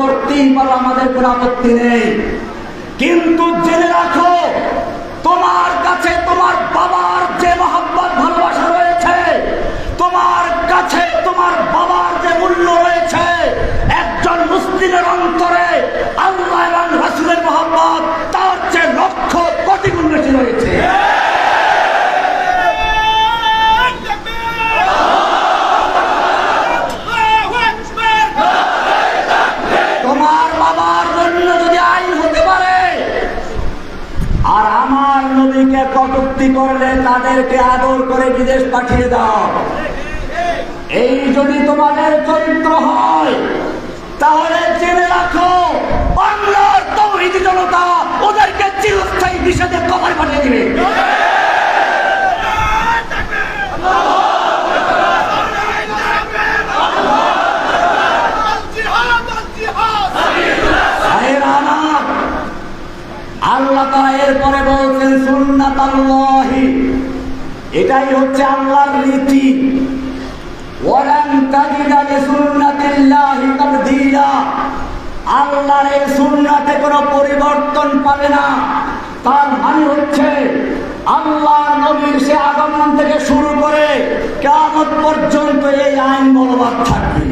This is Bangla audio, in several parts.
করতেই পারো আমাদের কোনো আপত্তি নেই। কিন্তু জেনে রাখো কটুক্তি করলে তাদেরকে আদর করে বিদেশ পাঠিয়ে দাও। এই যদি তোমাদের চরিত্র হয়, তাহলে জেনে রাখো, বাংলার তৌহিদি জনতা ওদেরকে চিরস্থায়ী বিষয়ে কবর পাঠিয়ে দিবে ভাইয়েরা আমার, আল্লাহ তারা এরপরে বলছেন সুন্নাত আল্লাহি এটাই হচ্ছে আল্লাহর রীতি কোনো পরিবর্তন পাবে না। তার মানে হচ্ছে আল্লাহ নবীর সে আগমন থেকে শুরু করে কেমন পর্যন্ত এই আইন বলবৎ থাকবে।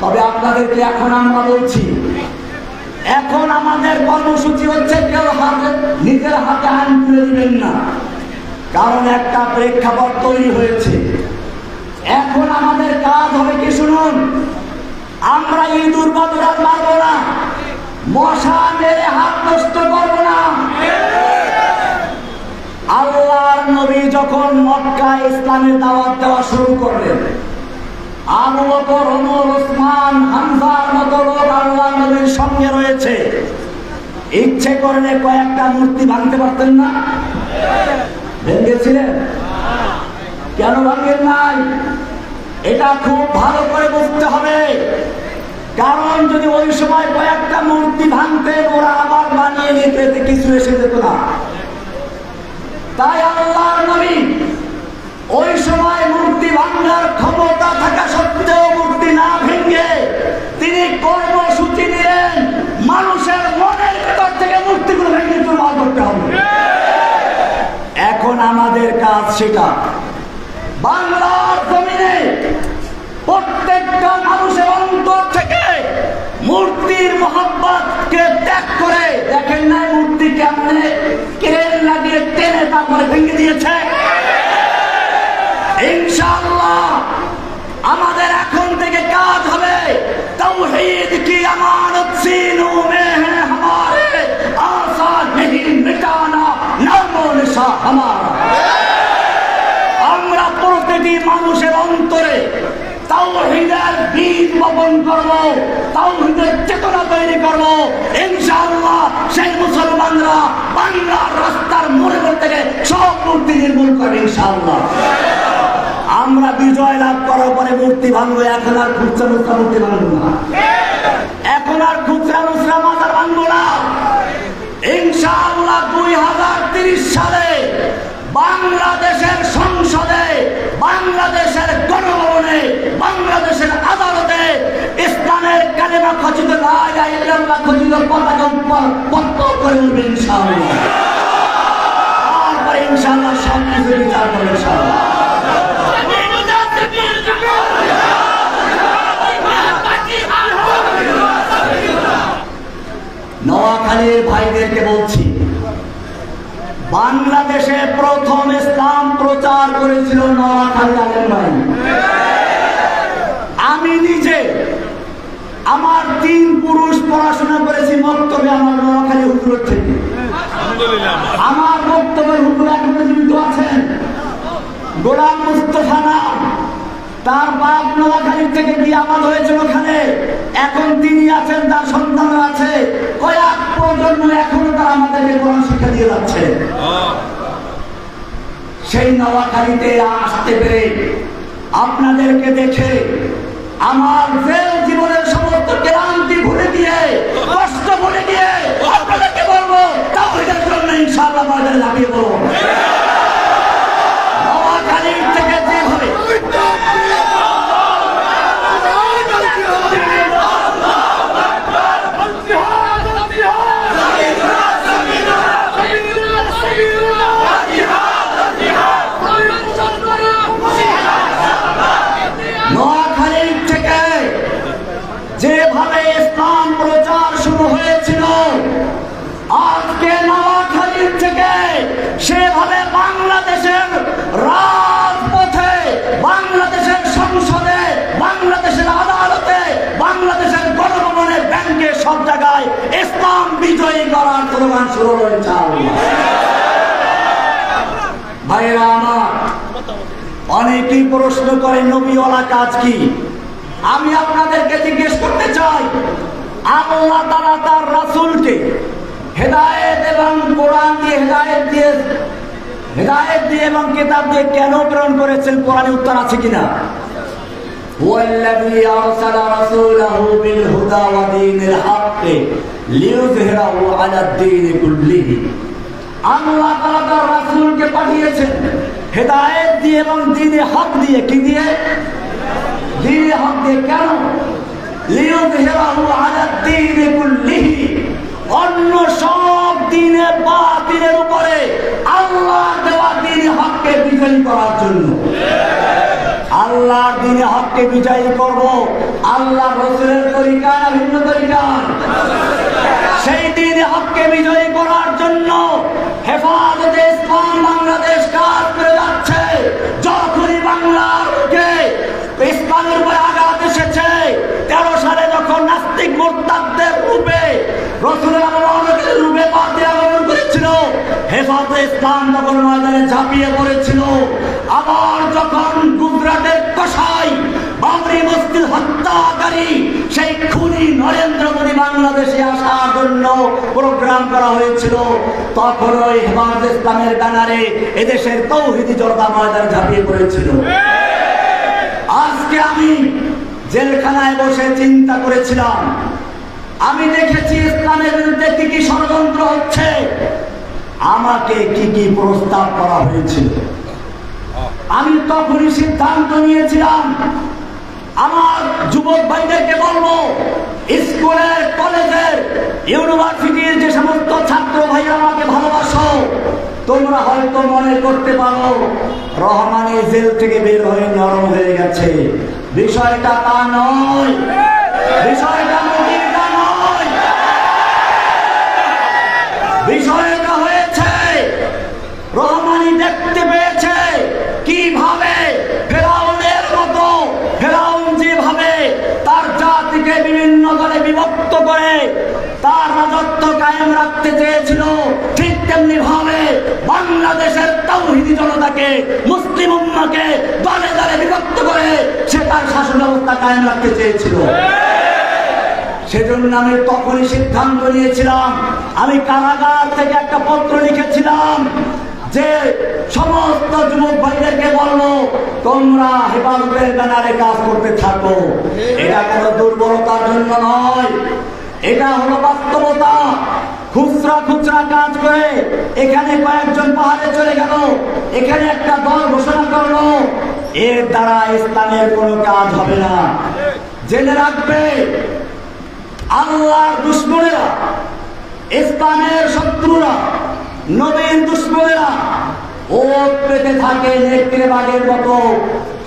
তবে আপনাদেরকে এখন আমরা বলছি এখন আমাদের কর্মসূচি হচ্ছে কেউ হাতে, নিজের হাতে আইন তুলে দিবেন না। কারণ একটা প্রেক্ষাপট তৈরি হয়েছে। এখন আমাদের কাজ হবে কি শুনুন? আমরা ইঁদুর বাদুরাত মারবো না। মশা মেরে হাত নষ্ট করব না। আল্লাহর নবী যখন মক্কা ইসলামের দাওয়াত দেওয়া শুরু করলেন আল্লাহ সঙ্গে রয়েছে। ইচ্ছে কয়েকটা মূর্তি ভাঙতে পারতেন না? কেন নাই? এটা খুব ভালো করে হবে। কারণ যদি ওই সময় কয়েকটা মূর্তি ভাঙতে ওরা আবার বানিয়ে নিতে কিছু এসে যেত না। তাই আল্লাহর নবী ওই সময় ভাঙার ক্ষমতা থাকা সত্ত্বেও মূর্তি না ভেঙে তিনি কর্মসূচি নিলেন। মানুষের মনের ভেতর থেকে মূর্তিগুলো ভেঙে চুরমার করতে হবে। এখন আমাদের কাজ সেটা। বাংলার জমিনে প্রত্যেকটা মানুষের অন্তর থেকে মূর্তির মোহাম্মতকে ত্যাগ করে, দেখেন না মূর্তি কেমনে ক্রেন লাগিয়ে টেনে তারপরে ভেঙে দিয়েছে? ইনশাল্লাহ আমাদের এখন থেকে কাজ হবে। তৌহিদ কি আমানত, সিনু মে হ্যাঁ হামারে আশা নেই মিটানা, নামো নিশা হামারা। আমরা প্রতিটি মানুষের অন্তরে তাওহিদের বীজ বপন করব তাওহিদের চেতনা তৈরি করব। ইনশাআল্লাহ, সেই মুসলমানরা বাংলার রাস্তার মোড়ে থেকে সব মূর্তি নির্মূল করবে ইনশাআল্লাহ। আমরা বিজয় লাভ করার পরে মূর্তি ভাঙবো এখন আর খুচরা মুচরা মূর্তি ভাঙবো না। এখন আর খুচরা মুচরা মাথার ভাঙবো না। ইনশাআল্লাহ দুই হাজার তিরিশ সালে বাংলাদেশের সংসদে, বাংলাদেশের গণভবনে, বাংলাদেশের আদালতে ইসলামের কালেমা খচিত, লা ইলাহা ইল্লাল্লাহ খচিত পতাকা পত্র করে উঠবে ইনশাআল্লাহ। তারপরে ইনশাআল্লাহ সব কিছু বিচার করবে ইনশাআল্লাহ। ভাইদেরকে বলছি, বাংলাদেশে প্রথম ইসলাম প্রচার করেছিল নোয়াখালী ভাই। আমি নিজে আমার তিন পুরুষ পড়াশোনা করেছি বক্তব্যে আমার নোয়াখালী হুজুর থেকে। আমার বক্তব্যের হুজুর এখনও জীবিত আছেন। গোলাম মুস্তফা নাম, তার বাপ নোয়াখালী থেকে গিয়ে আমার হয়েছিল ওখানে। এখন তিনি আছেন, তার সন্তান আছে। কয়েক প্রজন্ম এখনও তারা আমাদেরকে কোরআন শিক্ষা দিয়ে যাচ্ছে। সেই নোয়াখালীতে আসতে পেরে আপনাদেরকে দেখে আমার জীবনের সমস্ত ক্লান্তি ভুলে দিয়ে কষ্ট ভুলে দিয়ে আপনাদেরকে বলব তাহলে জন্য ইনশাআল্লাহ লাভিয়ে বলব বিজয়ী করার স্লোগান শুরু হয়েছে অনেকেই প্রশ্ন করে, নবীওয়ালা কাজ কি? আমি আপনাদেরকে জিজ্ঞেস করতে চাই, আল্লাহ তারা তার রাসুলকে হেদায়েত এবং কোরআন দিয়ে হেদায়েত দিয়ে হেদায়েত দিয়ে এবং কেতাব দিয়ে কেন প্রেরণ করেছেন? কোরআনে উত্তর আছে কিনা? هو الذي أرسل رسوله بالهدى ودين الحق ليظهره على الدين كله আল্লাহ তাআলা তার রাসূলকে পাঠিয়েছেন হেদায়েত দিয়ে এবং দ্বীনে হক দিয়ে কি দিয়ে দ্বীনে হক দিয়ে কেন লিয়ুযহিরাহু আলা দ্বীনি কুল্লিহি অন্য সব দিনে বাতিলের উপরে আল্লাহ দেওয়া দ্বীনে হককে বিজয়ী করার জন্য আল্লাহর দিনে হককে বিজয়ী করব। আল্লাহ রসুলের তরিকা না ভিন্ন তরিকা? সেই দিনে হককে বিজয়ী করার জন্য হেফাজতে ইসলাম বাংলাদেশ কাজ করে যাচ্ছে। যখনই বাংলাকে ইসলামের উপরে আঘাত এসেছে, তেরো সালে যখন নাস্তিক মোর্তাদের রূপে রসুলের রূপে বাদে আগমন করেছিল, হেফাজতে ইসলাম তখন ময়দানে ঝাঁপিয়ে পড়েছিল। আবার যখন গুজরাটের কষাই বাবরি মসজিদ হত্যাকারী সেই খুনি নরেন্দ্র মোদী বাংলাদেশে আসার জন্য প্রোগ্রাম করা হয়েছিল, তখন ওই হেফাজত ইসলামের ব্যানারে এদেশের তৌহিদি জনতা ময়দানে ঝাঁপিয়ে পড়েছিল। আজকে আমি জেলখানায় বসে চিন্তা করেছিলাম আমি দেখেছি ইসলামের বিরুদ্ধে কি কি ষড়যন্ত্র হচ্ছে। আমাকে কি কি প্রস্তাব করা হয়েছিল। আমি তখনই সিদ্ধান্ত নিয়েছিলাম, আমার যুবক ভাইদেরকে বলব স্কুলের কলেজের ইউনিভার্সিটির যে সমস্ত ছাত্র ভাই আমাকে ভালোবাসো, তোমরা হয়তো মনে করতে পারো, রহমানের জেল থেকে বের হয়ে নরম হয়ে গেছে। বিষয়টা তা নয়। বিষয়টা করে তার রাজত্ব কায়েম রাখতে চেয়েছিল, ঠিক তেমনি ভাবে বাংলাদেশের তৌহিদি জনতাকে, মুসলিম উম্মাকে দলে দলে বিভক্ত করে সে তার শাসন ব্যবস্থা কায়েম রাখতে চেয়েছিল। সেজন্য আমি তখনই সিদ্ধান্ত নিয়েছিলাম, আমি কারাগার থেকে একটা পত্র লিখেছিলাম যে সমস্ত যুবক ভাইদেরকে বলব, তোমরা হেফাজতের ব্যানারে কাজ করতে থাকো। এটা কোনো দুর্বলতার জন্য নয় এটা হলো বাস্তবতা। খুচরা খুচরা কাজ করে এখানে কয়েকজন পাহাড়ে চলে গেল। এখানে একটা দল ঘোষণা করল, এর দ্বারা ইসলামের কোনো কাজ হবে না। জেনে রাখবে, আল্লাহর দুশ্মনেরা, ইসলামের শত্রুরা নবীন দুশ্মনেরা ও পেতে থাকে নেত্রে বাঘের মতো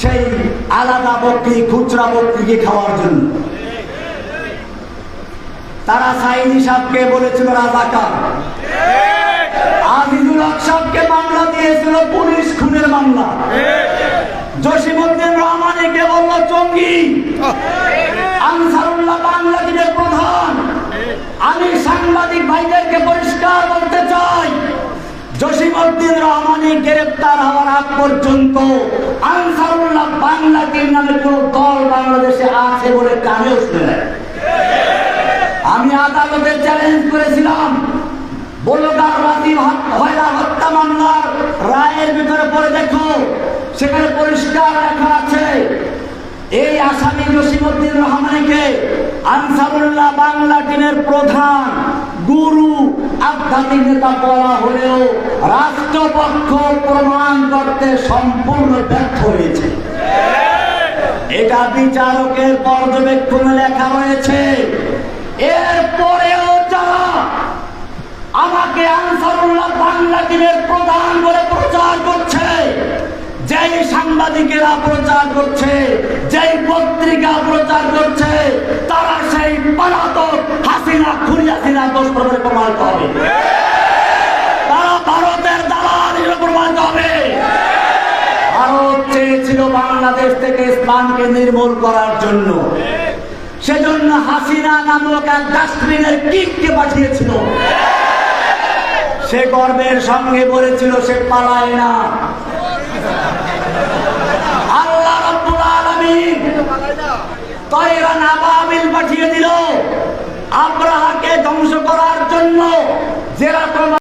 সেই আলাদা বকরি, খুচরা বকরিকে খাওয়ার জন্য। তারা সাইনি সাহকে বলেছিল রাজাকার। আজিজুল হক সাহকে মামলা দিয়েছিল পুলিশ খুনের মামলা। জসিমুদ্দিন রহমানিকে বলল, জঙ্গি, আনসারুল্লাহ বাংলাদেশের প্রধান, আমি সাংবাদিক ভাইদেরকে পরিষ্কার বলতে চাই, জসিমউদ্দিন রহমানি গ্রেপ্তার হওয়ার আগ পর্যন্ত আনসারুল্লাহ বাংলাদেশ নামে কোন দল বাংলাদেশে আছে বলে কানেও শুনে আদালতে চ্যালেঞ্জ করেছিলাম। রাজীব হয়রা হত্যা মামলার রায়ের ভিতরে পড়ে দেখো। সেখানে পরিষ্কার লেখা আছে, এই আসামি জসিমুদ্দিন রহমানিকে আনসারুল্লাহ বাংলা টিমের প্রধান গুরু আধ্যাত্মিক নেতা বলা হলেও রাষ্ট্রপক্ষ প্রমাণ করতে সম্পূর্ণ ব্যর্থ হয়েছে। এটা বিচারকের পর্যবেক্ষণে লেখা রয়েছে। এরপরেও যারা আমাকে আনসারুল্লাহ বাংলা টিমের প্রধান বলে প্রচার করছে, যেই সাংবাদিকেরা প্রচার করছে, যেই পত্রিকা প্রচার করছে, তারা সেই পলাতক হাসিনা, খুনি হাসিনা দোষ প্রমাণ প্রমাণিত হবে। তারা ভারতের দালাল প্রমাণিত হবে ভারত চেয়েছিল বাংলাদেশ থেকে ইসলামকে নির্মূল করার জন্য। হাসিনা নামক এক ডাস্টবিনের কিককে পাঠিয়েছিল। সে গর্বের সঙ্গে বলেছিল, সে পালায় না। আল্লাহ পাঠিয়ে দিল। আব্রাহাকে ধ্বংস করার জন্য যেরকম